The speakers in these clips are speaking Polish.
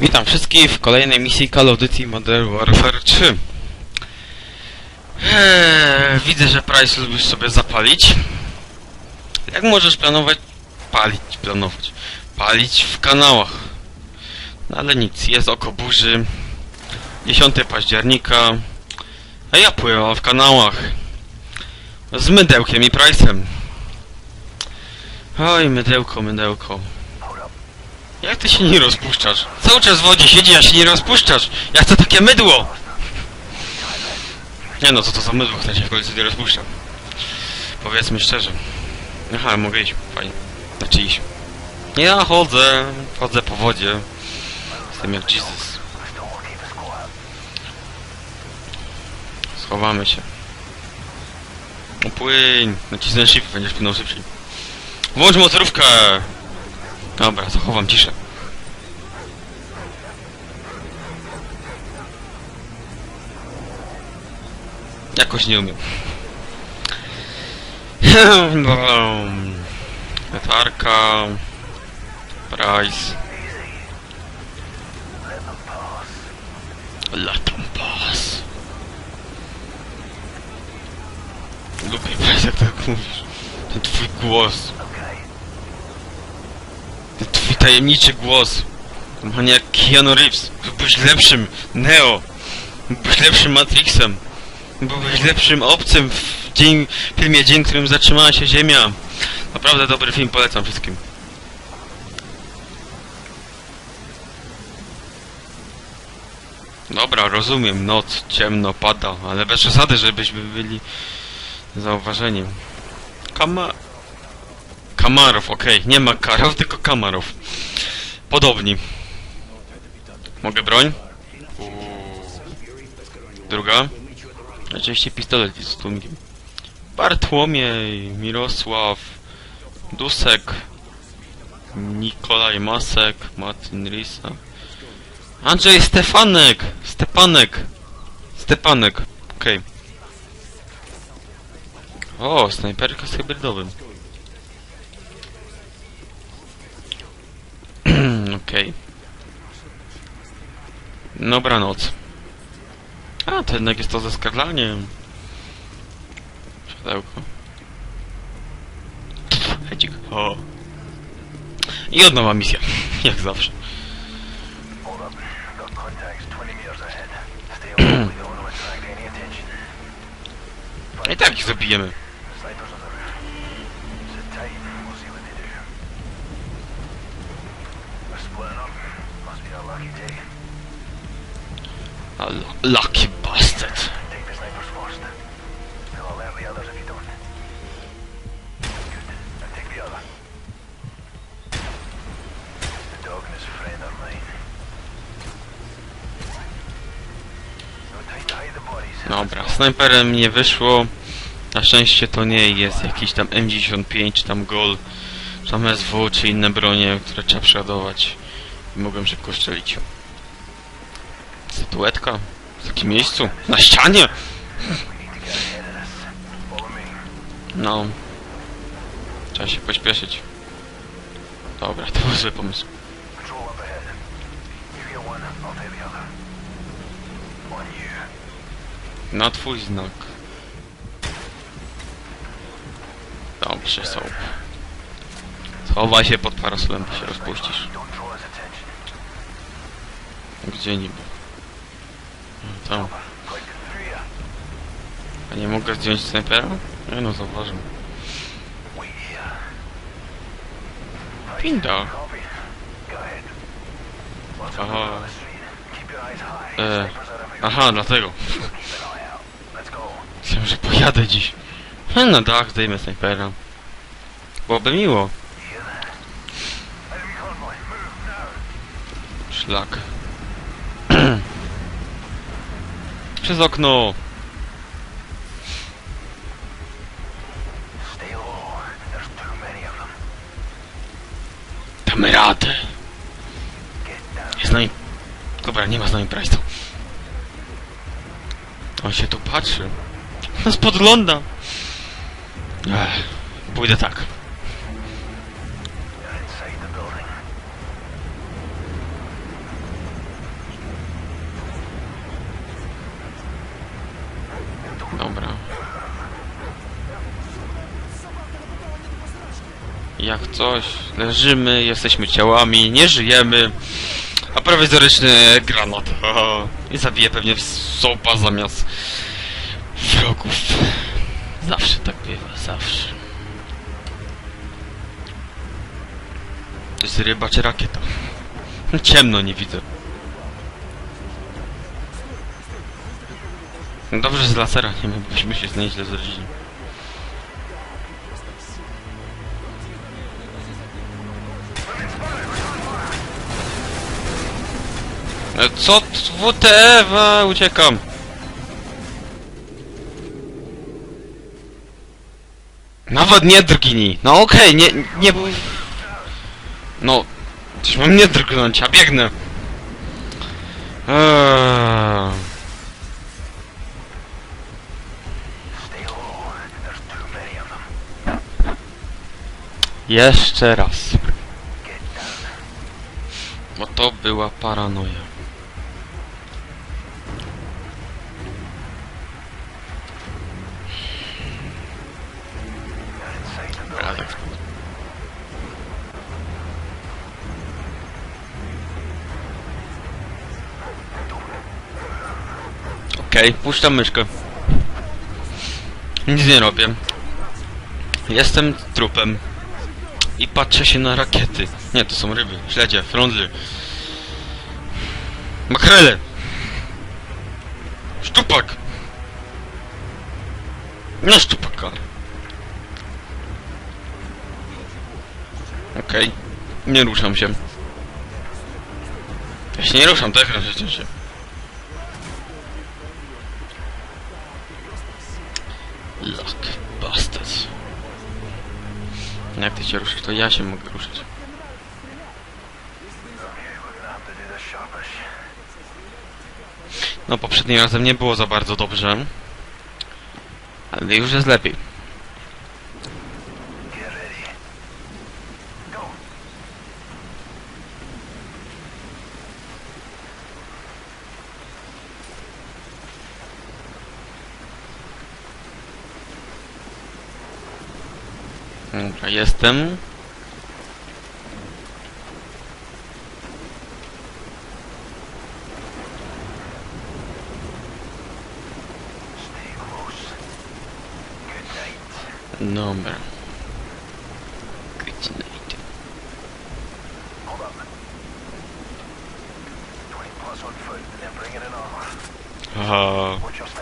Witam wszystkich w kolejnej misji Call of Duty Modern Warfare 3. Eee, widzę, że Price lubisz sobie zapalić. Jak możesz planować... Palić, planować. Palić w kanałach. No ale nic, jest oko burzy. 10 października. A ja pływam w kanałach. Z mydełkiem i Price'em. Oj, mydełko, mydełko. Jak ty się nie rozpuszczasz? Cały czas w wodzie siedzi, a się nie rozpuszczasz! Jak to takie mydło! Nie no, co to za mydło, które się w końcu nie rozpuszcza? Powiedzmy szczerze. Aha, mogę iść, fajnie. Znaczy iść. Ja chodzę, chodzę po wodzie. Jestem jak Jesus. Schowamy się. Upłyń! Nacisnę shift, będziesz płynął szybciej. Włącz motorówkę! Dobra, zachowam ciszę. Jakoś nie umiem. Latarka. Price. Latam pas. Lubię Price, jak tak mówisz. Ten twój głos. Tajemniczy głos. Normalnie jak Keanu Reeves. Byłbyś lepszym Neo. Byłbyś lepszym Matrixem. Byłbyś lepszym obcym w dzień, filmie Dzień, w którym zatrzymała się Ziemia. Naprawdę dobry film, polecam wszystkim. Dobra, rozumiem, noc, ciemno, pada, ale bez przesady, żebyśmy byli zauważeni. Kama... Kamarow, okej, nie ma Karow, tylko Kamarow. Podobni. Mogę broń? Uuu. Druga? Oczywiście pistolet z tłumkiem. Bartłomiej, Mirosław, Dusek, Nikolaj Masek, Martin Risa. Andrzej Stefanek! Stepanek! Stepanek, okej. O, snajperka z hybrydowym. Okej. Dobranoc. A, to jednak jest to ze skarlaniem. Światełko. Hedzik. O. I od nowa misja. Jak zawsze. Hold up. Got contacts the bodies. Dobra, snajperem nie wyszło. Na szczęście to nie jest jakiś tam M95 czy tam Gol, czy tam SW czy inne bronie, które trzeba przeładować. I mogłem szybko strzelić. Statuetka? W takim miejscu? Na ścianie? No. Trzeba się pośpieszyć. Dobra, to był zły pomysł. Na twój znak. Dobrze, są. Schowaj się pod parasolem, to się rozpuścisz. Gdzie niby? No, ya. A nie mogę zdjąć snajpera? Nie no, zauważył. Pinda. Aha. E, aha, dlatego. Myślałem, że pojadę dziś. Na dach zdejmę snajpera. Byłoby miło. Szlak. Przez okno! Damy radę! Jest z nami... Dobra, nie ma z nami Price'u. On się tu patrzy. Nas podgląda. Ech, pójdę tak. Dobra. Jak coś, leżymy, jesteśmy ciałami, nie żyjemy. A prowizoryczny granat. I zabije pewnie sopa zamiast wrogów. Zawsze tak bywa, zawsze. To jest ryba czy rakieta? Ciemno, nie widzę. Dobrze, z lasera nie my, byśmy się nieźle zradzili. E, Co? WTF? A, Uciekam. Nawet nie drgnij. No okej, nie, nie... No... Coś mam nie drgnąć, a biegnę. Eee... Jeszcze raz. Bo to była paranoja. Radek. Okej, puszczam myszkę. Nic nie robię. Jestem trupem. I patrzę się na rakiety. Nie, to są ryby, śledzie, frądzy. Makrele! Szczupak! Nie szczupaka. Okej. Nie ruszam się. Ja się nie ruszam, tak przecież się. Jak ty się ruszysz, to ja się mogę ruszyć. No poprzednim razem nie było za bardzo dobrze. Ale już jest lepiej. Dobra, jestem. Dobra. Good night. Hold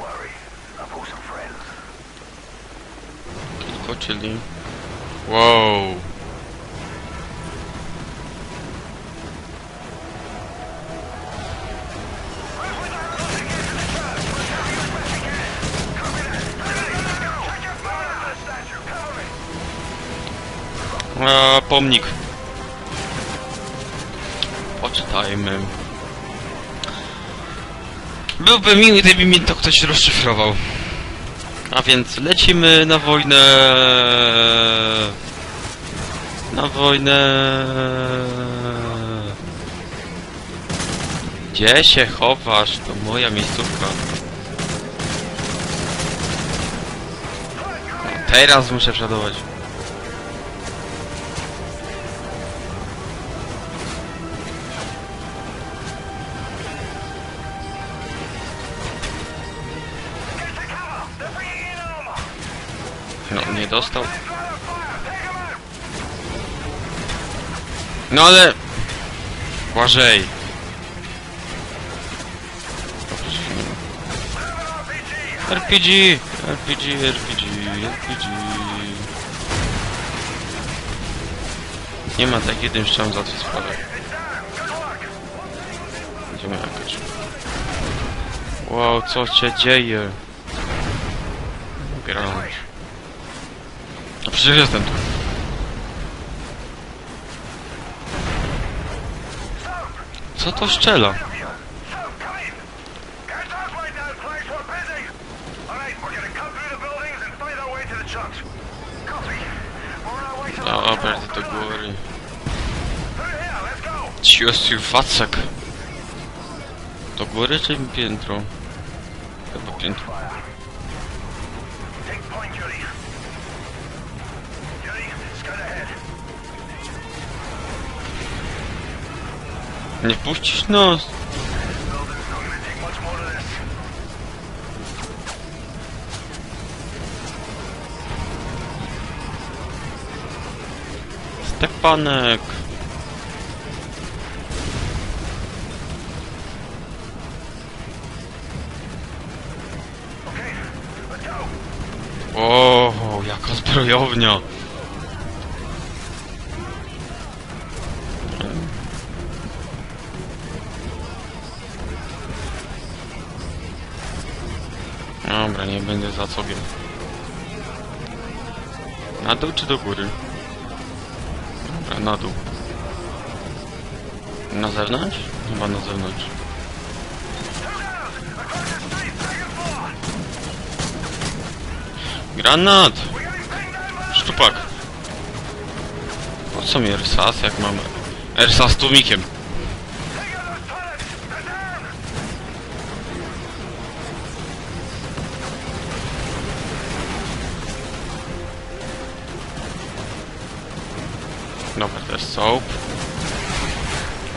worry. I've got some friends. Tylko, czyli... Wow. Byłby miły, gdyby mi to ktoś rozszyfrował. A więc lecimy na wojnę. Na wojnę. Gdzie się chowasz? To moja miejscówka. Teraz muszę przodować. No, nie dostał. No ale... Błażej. RPG! RPG, RPG, RPG. Nie ma tak jeden strzał za tę sprawę. Good luck! Wow, co się dzieje? Granat. Przecież jestem tu. Co to szczela? Dobra, do góry. Ciosy facek. Do góry czy piętro? Chyba piętro. Nie puścisz nos. Stepanek. O, jaka zbrojownia. Nie będę za sobie. Na dół czy do góry? Dobra, na dół. Na zewnątrz? Chyba na zewnątrz. Granat! Szczupak! Po co mi ersas, jak mam ersas z Dobra, jest soap.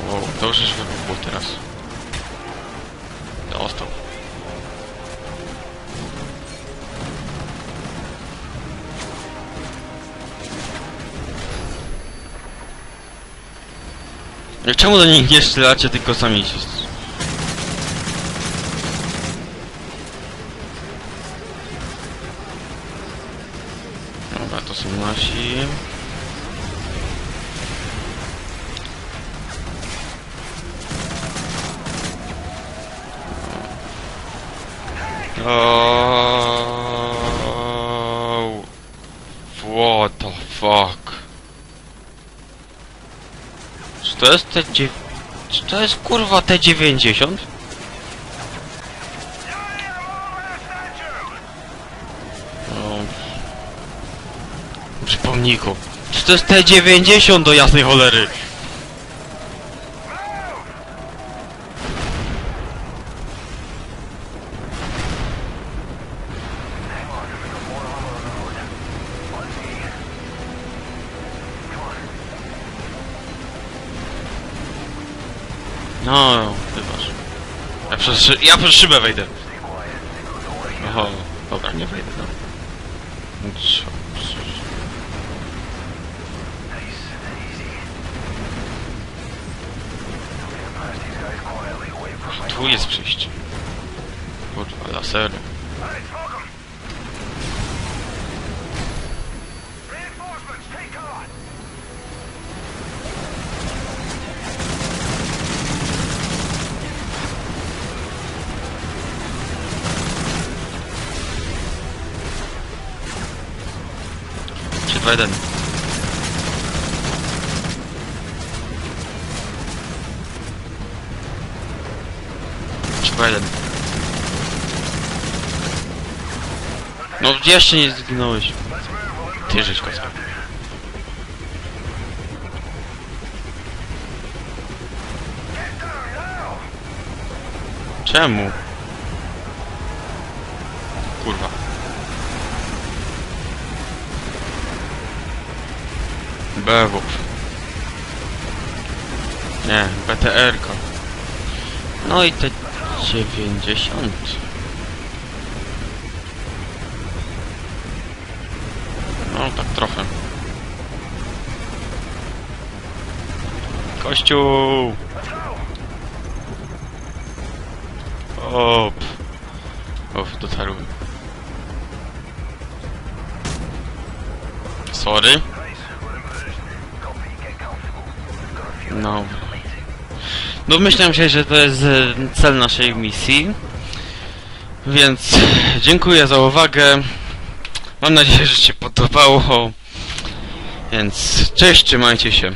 Wow, dobrze, że wybuchło teraz. Dostał. Czemu do nich nie strzelacie, tylko sami się... Dobra, to są nasi. Oh, what the fuck? Czy to jest te dziew... Czy to jest kurwa te 90? Yeah, yeah, over the statue. No. Przy pomniku. Czy to jest te 90 do jasnej cholery? Ja przez szybę wejdę. Oho, dobra, nie wejdę, no. No co? Tu jest przejście. Kurwa, lasery. Jeden. Trzy, dwa, jeden. No jeszcze nie zginąłeś. Ty żeś now. Czemu? Kurwa. Nie, BTR-ka. No i te 90. No tak trochę. Kościół! Let's go. O, pff. Uff, dotarły. Sorry. No. Domyślam się, że to jest e, cel naszej misji. Więc dziękuję za uwagę. Mam nadzieję, że się podobało. Więc cześć, trzymajcie się.